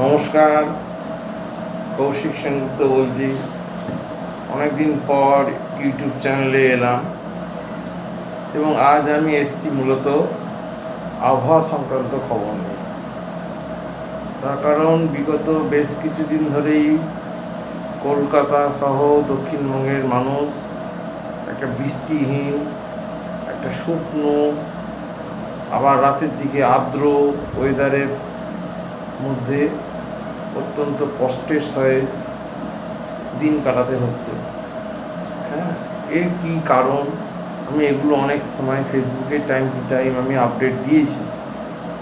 নমস্কার, কৌশিক সেনগুপ্ত বলছি। অনেকদিন পর ইউটিউব চ্যানেলে এলাম এবং আজ আমি এসেছি মূলত আবহাওয়া সংক্রান্ত খবর নিয়ে। তার কারণ, বিগত বেশ কিছুদিন ধরেই কলকাতা সহ দক্ষিণবঙ্গের মানুষ একটা বৃষ্টিহীন, একটা শুকনো, আবার রাতের দিকে আর্দ্র ওয়েদারের মধ্যে অত্যন্ত কষ্টের সয়ে দিন কাটাতে হচ্ছে। হ্যাঁ? এর কী কারণ? আমি এগুলো অনেক সময় ফেসবুকে টাইম টু টাইম আমি আপডেট দিয়েছি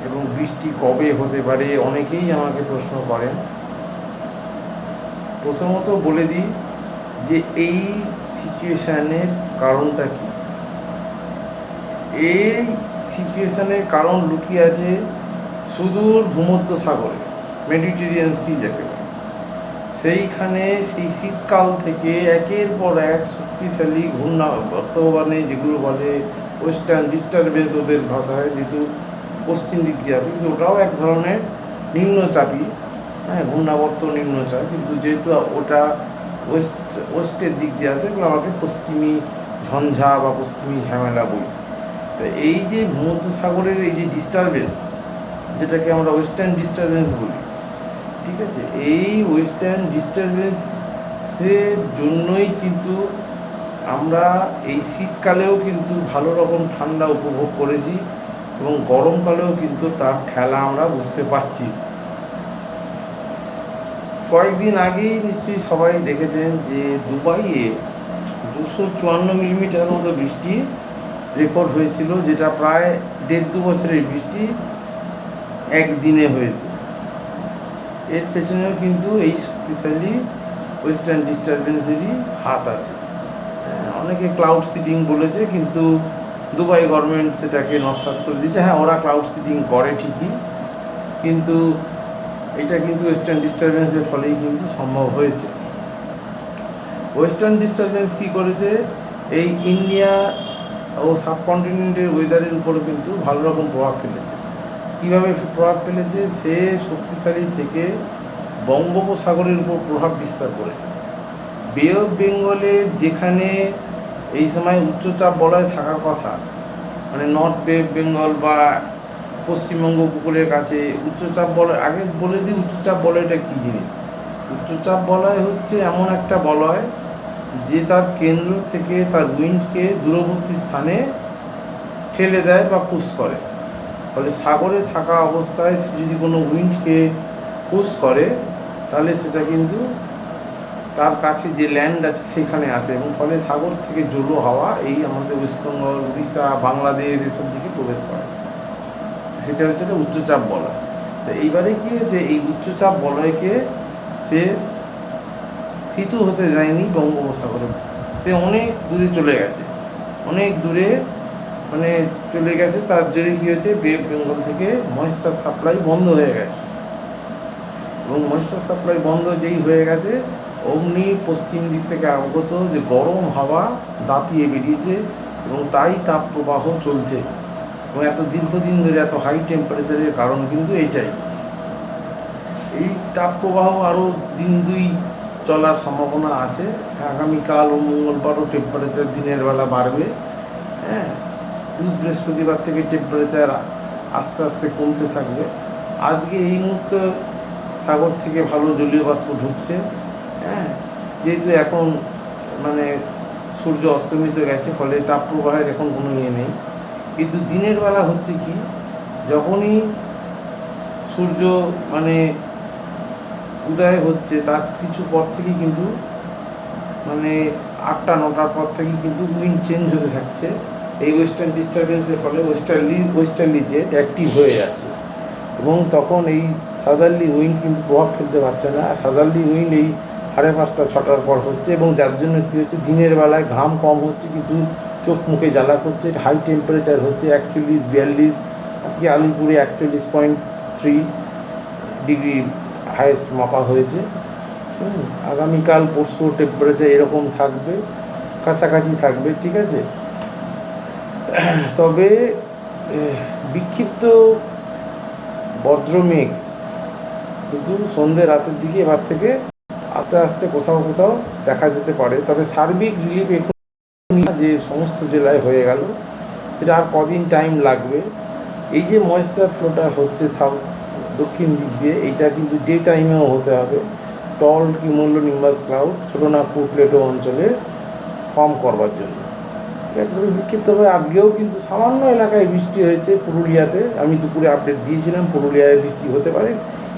এবং বৃষ্টি কবে হতে পারে অনেকেই আমাকে প্রশ্ন করেন। প্রথমত বলে দিই যে এই সিচুয়েশানের কারণটা কি? এই সিচুয়েশানের কারণ লুকিয়ে আছে সুদূর ভূমধ্য সাগরে মেডিটেরিয়ান সি যাকে সেইখানে সেই শীতকাল থেকে একের পর এক শক্তিশালী ঘূর্ণা বর্তমানে যেগুলো বলে ওয়েস্টার্ন ডিস্টারবেন্স ওদের ভাষায়, যেহেতু পশ্চিম দিক দিয়ে আছে কিন্তু ওটাও এক ধরনের নিম্নচাপই হ্যাঁ ঘূর্ণাবর্ত নিম্নচাপ, কিন্তু যেহেতু ওটা ওয়েস্ট, ওয়েস্টের দিক দিয়ে আছে এগুলো আমাকে পশ্চিমী ঝঞ্ঝা বা পশ্চিমী ঝামেলা বলি। তো এই যে ভূমধ্যসাগরের এই যে ডিস্টারবেন্স যেটাকে আমরা ওয়েস্টার্ন ডিস্টারবেন্স বলি ঠিক আছে? এই ওয়েস্টার্ন ডিস্টারবেন্সের জন্যই কিন্তু আমরা এই শীতকালেও কিন্তু ভালো রকম ঠান্ডা উপভোগ করেছি এবং গরমকালেও কিন্তু তার খেলা আমরা বুঝতে পারছি। কয়েকদিন আগেই নিশ্চয়ই সবাই দেখেছেন যে দুবাইয়ে দুশো চুয়ান্ন মিলিমিটার মতো বৃষ্টি রেকর্ড হয়েছিল, যেটা প্রায় দেড় দু বছরের বৃষ্টি একদিনে হয়েছে। এর পেছনেও কিন্তু এই স্পেশালি ওয়েস্টার্ন ডিস্টারবেন্সেরই হাত আছে। অনেকে ক্লাউড সিডিং বলেছে, কিন্তু দুবাই গভর্নমেন্ট সেটাকে নস্বাত করে দিয়েছে। হ্যাঁ ওরা ক্লাউড সিডিং করে ঠিকই, কিন্তু এটা কিন্তু ওয়েস্টার্ন ডিস্টারবেন্সের ফলেই কিন্তু সম্ভব হয়েছে। ওয়েস্টার্ন ডিস্টারবেন্স কী করেছে? এই ইন্ডিয়া ও সাবকন্টিনেন্টের ওয়েদারের উপরে কিন্তু ভালো রকম প্রভাব ফেলেছে। কীভাবে প্রভাব ফেলেছে, সে শক্তিশালী থেকে বঙ্গোপসাগরের উপর প্রভাব বিস্তার করেছে। বে অফ বেঙ্গলে যেখানে এই সময় উচ্চচাপ বলয় থাকার কথা মানে নর্থ বে বেঙ্গল বা পশ্চিমবঙ্গ উপকূলের কাছে উচ্চচাপ বলয়, আগে বলে দিই উচ্চচাপ বলয়টা কী জিনিস? উচ্চচাপ বলয় হচ্ছে এমন একটা বলয় যে তার কেন্দ্র থেকে তার উইন্ডকে দূরবর্তী স্থানে ঠেলে দেয় বা পুশ করে। ফলে সাগরে থাকা অবস্থায় যদি কোনো উইন্ডকে পুশ করে, তাহলে সেটা কিন্তু তার কাছে যে ল্যান্ড আছে সেখানে আসে এবং ফলে সাগর থেকে জলো হাওয়া এই আমাদের ওয়েস্টবেঙ্গল উড়িষ্যা, বাংলাদেশ এসব দিকে প্রবেশ করে। সেটা হচ্ছে উচ্চচাপ বলয়। তো এইবারে কি হয়েছে? এই উচ্চচাপ বলয়কে সে স্থিত হতে যায়নি বঙ্গোপসাগরে। সে অনেক দূরে চলে গেছে। অনেক দূরে মানে চলে গেছে, তার জন্য কী হয়েছে, বে অফ বেঙ্গল থেকে ময়েশ্চার সাপ্লাই বন্ধ হয়ে গেছে। এবং ময়েশ্চার সাপ্লাই বন্ধ যেই হয়ে গেছে, অমনি পশ্চিম দিক থেকে আগত যে গরম হাওয়া দাপিয়ে বেরিয়েছে এবং তাই তাপ প্রবাহ চলছে। এবং এত দীর্ঘদিন ধরে এত হাই টেম্পারেচারের কারণ কিন্তু এইটাই। এই তাপ প্রবাহ আরও দিন দুই চলার সম্ভাবনা আছে। আগামীকাল ও মঙ্গলবারও টেম্পারেচার দিনের বেলা বাড়বে। হ্যাঁ? বৃহস্পতিবার থেকে টেম্পারেচার আস্তে আস্তে কমতে থাকবে। আজকে এই মুহূর্তে সাগর থেকে ভালো জলীয় বাষ্প ঢুকছে হ্যাঁ? যেহেতু এখন মানে সূর্য অস্তমিত গেছে, ফলে তাপপ্রবাহের এখন কোনো ইয়ে নেই। কিন্তু দিনের বেলা হচ্ছে কি, যখনই সূর্য মানে উদয় হচ্ছে, তার কিছু পর থেকেই কিন্তু মানে আটটা, নটার পর থেকেই কিন্তু উইন্ড চেঞ্জ হতে থাকছে। এই ওয়েস্টার্ন ডিস্টারবেন্সের ফলে ওয়েস্টার্লি ওয়েস্টার্লি জেট অ্যাক্টিভ হয়ে যাচ্ছে। এবং তখন এই সাদারলি উইন্ড কিন্তু প্রভাব ফেলতে পারছে না। সাদারলি উইন্ড এই সাড়ে পাঁচটা, ছটার পর হচ্ছে এবং যার জন্য কী হচ্ছে, দিনের বেলায় ঘাম কম হচ্ছে, কিন্তু চোখ মুখে জ্বালা করছে হাই টেম্পারেচার হচ্ছে একচল্লিশ, বিয়াল্লিশ, আজকে আলিপুরে একচল্লিশ পয়েন্ট থ্রি ডিগ্রি হায়েস্ট মাপা হয়েছে। আগামীকাল পরশু টেম্পারেচার এরকম থাকবে, কাছাকাছি থাকবে, ঠিক আছে? তবে বিক্ষিপ্ত বজ্রমেঘ কিন্তু সন্ধ্যে রাতের দিকে এবার থেকে আস্তে আস্তে কোথাও কোথাও দেখা যেতে পারে। তবে সার্বিক রিলিফ এখন যে সমস্ত জেলায় হয়ে গেল, এটা আর কদিন টাইম লাগবে। এই যে ময়েশ্চার ফ্লোটা হচ্ছে সাউথ দক্ষিণ দিক দিয়ে, এইটা কিন্তু ডে টাইমেও হতে হবে। Tall cumulonimbus cloud Chotanagpur plateau অঞ্চলে ফর্ম করবার জন্য। তবে বিক্ষিপ্তভাবে আজকেও কিন্তু সামান্য এলাকায় বৃষ্টি হয়েছে পুরুলিয়াতে। আমি দুপুরে আপডেট দিয়েছিলাম, পুরুলিয়ায় বৃষ্টি হতে পারে।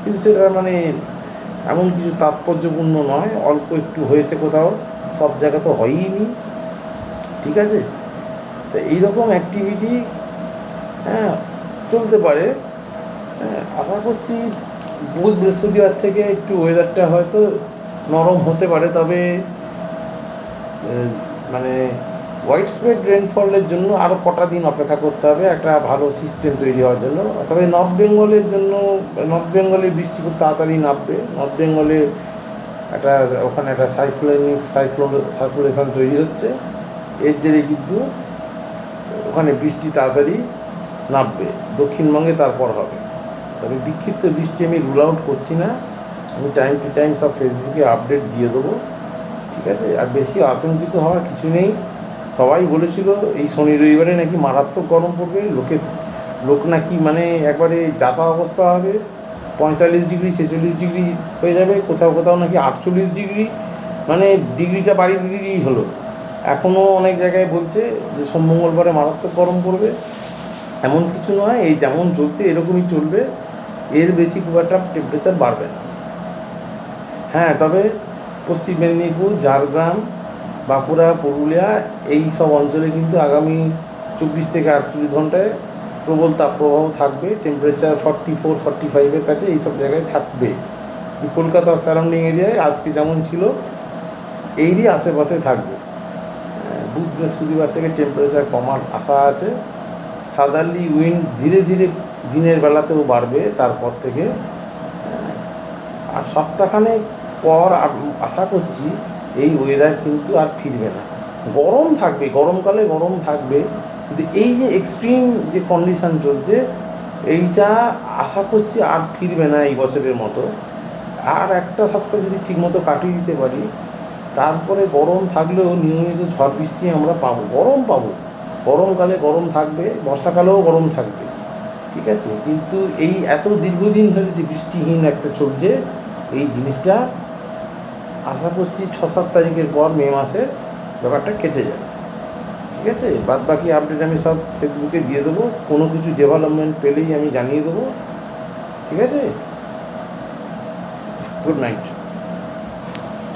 কিন্তু সেটা মানে এমন কিছু তাৎপর্যপূর্ণ নয়, অল্প একটু হয়েছে কোথাও, সব জায়গা তো হয়ই নি ঠিক আছে? তো এইরকম অ্যাক্টিভিটি হ্যাঁ চলতে পারে। হ্যাঁ আশা করছি বুধ বৃহস্পতিবার থেকে একটু ওয়েদারটা হয়তো নরম হতে পারে, তবে মানে হোয়াইট স্প্রেড রেনফলের জন্য আরও কটা দিন অপেক্ষা করতে হবে, একটা ভালো সিস্টেম তৈরি হওয়ার জন্য। তবে নর্থ বেঙ্গলের জন্য নর্থ বেঙ্গলে বৃষ্টি খুব তাড়াতাড়ি নামবে। নর্থ বেঙ্গলে একটা, ওখানে একটা সাইক্লোনিক সাইক্লো সার্কুলেশন তৈরি হচ্ছে। এর জেরে কিন্তু ওখানে বৃষ্টি তাড়াতাড়ি নামবে। দক্ষিণবঙ্গে তারপর হবে। তবে বিক্ষিপ্ত বৃষ্টি আমি রুল আউট করছি না। আমি টাইম টু টাইম সব ফেসবুকে আপডেট দিয়ে দেবো। ঠিক আছে? আর বেশি আতঙ্কিত হওয়ার কিছু নেই। সবাই বলেছিল, এই শনি রবিবারে নাকি মারাত্মক গরম পড়বে, লোকে, লোক নাকি মানে একবারে যাতা অবস্থা হবে, পঁয়তাল্লিশ ডিগ্রি, ছেচল্লিশ ডিগ্রি হয়ে যাবে, কোথাও কোথাও নাকি আটচল্লিশ ডিগ্রি মানে ডিগ্রিটা বাড়িয়ে দিয়েই হলো। এখনও অনেক জায়গায় বলছে যে, সোম মঙ্গলবারে মারাত্মক গরম পড়বে। এমন কিছু নয়, এই যেমন চলছে, এরকমই চলবে, এর বেশি খুব একটা টেম্পারেচার বাড়বে না। হ্যাঁ তবে পশ্চিম মেদিনীপুর, ঝাড়গ্রাম বাঁকুড়া, পুরুলিয়া, এই সব অঞ্চলে কিন্তু আগামী চব্বিশ থেকে আটচল্লিশ ঘন্টায় প্রবল তাপপ্রবাহ থাকবে। টেম্পারেচার ফর্টি ফোর ফর্টি ফাইভের কাছে এইসব জায়গায় থাকবে। কলকাতার সারাউন্ডিং এরিয়ায় আজকে যেমন ছিল, এরই আশেপাশে থাকবে। বুধ বৃহস্পতিবার থেকে টেম্পারেচার কমার আশা আছে। সাদারলি উইন্ড ধীরে ধীরে দিনের বেলাতেও বাড়বে, তারপর থেকে আর সপ্তাহখানেক পর আশা করছি এই ওয়েদার কিন্তু আর ফিরবে না। গরম থাকবে, গরমকালে গরম থাকবে। কিন্তু এই যে এক্সট্রিম যে কন্ডিশন চলছে, এইটা আশা করছি আর ফিরবে না এই বছরের মতো। আর একটা সপ্তাহ যদি ঠিকমতো কাটিয়ে দিতে পারি, তারপরে গরম থাকলেও নিয়মিত ঝড় বৃষ্টি আমরা পাবো, গরম পাবো। গরমকালে গরম থাকবে, বর্ষাকালেও গরম থাকবে। ঠিক আছে? কিন্তু এই এত দীর্ঘদিন ধরে যে বৃষ্টিহীন একটা চলছে, এই জিনিসটা আশা করছি ছ সাত তারিখের পর মে মাসে ব্যাপারটা কেটে যাবে। ঠিক আছে? বাদ বাকি আপডেট আমি সব ফেসবুকে দিয়ে দেবো। কোনো কিছু ডেভেলপমেন্ট পেলেই আমি জানিয়ে দেবো। ঠিক আছে? Good night